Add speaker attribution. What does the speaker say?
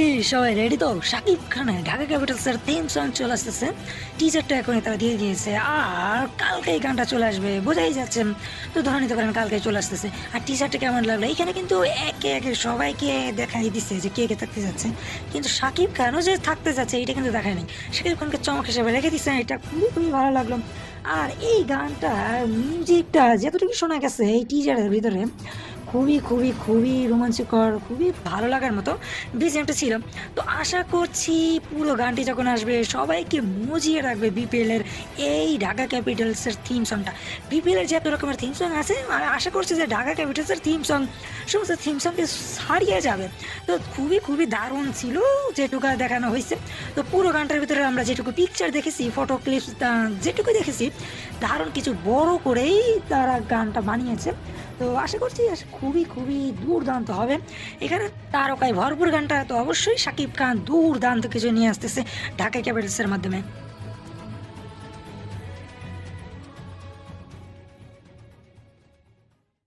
Speaker 1: কি সবাই রেডি তো? শাকিব খানের ঢাকা ক্যাপিটালসের থিম সং চলে আসতেছে। টিচারটা এখনই তারা দিয়ে দিয়েছে। আর কালকে এই গানটা চলে আসবে, বোঝাই যাচ্ছে। তো ধরে নিতে পারেন কালকে চলে আসতেছে। আর টিচারটা কেমন লাগল? এখানে কিন্তু একে একে সবাইকে দেখাই দিচ্ছে যে কে কে থাকতে যাচ্ছে। কিন্তু শাকিব খানও যে থাকতে যাচ্ছে, এটা কিন্তু দেখায় নাই। শাকিব খানকে চমক হিসেবে রেখে দিচ্ছে এটা খুবই খুবই ভালো লাগল। আর এই গানটার মিউজিকটা যতটুকু শোনা গেছে এই টিজারের ভিতরে খুবই খুবই খুবই রোমাঞ্চকর, খুবই ভালো লাগার মতো বিজিএমটা ছিল তো আশা করছি পুরো গানটি যখন আসবে, সবাইকে মজিয়ে রাখবে বিপিএলের এই ঢাকা ক্যাপিটালসের থিম সংটা বিপিএলের যে এত রকমের থিম সং আছে আমি আশা করছি যে ঢাকা ক্যাপিটালসের থিম সং সমস্ত থিম সংকে ছাড়িয়ে যাবে। তো খুবই খুবই দারুণ ছিল যেটুকু দেখানো হয়েছে। তো পুরো গানটার ভিতরে আমরা যেটুকু পিকচার দেখেছি ফটো ক্লিপস যেটুকু দেখেছি, দারুণ কিছু বড় করেই তারা গানটা বানিয়েছে। তো আশা করছি খুবই খুবই দুর্দান্ত হবে। এখানে তারকায় ভরপুর গানটা তো অবশ্যই সাকিব খান দুর্দান্ত কিছু নিয়ে আসতেছে ঢাকা ক্যাপিটালসের মাধ্যমে।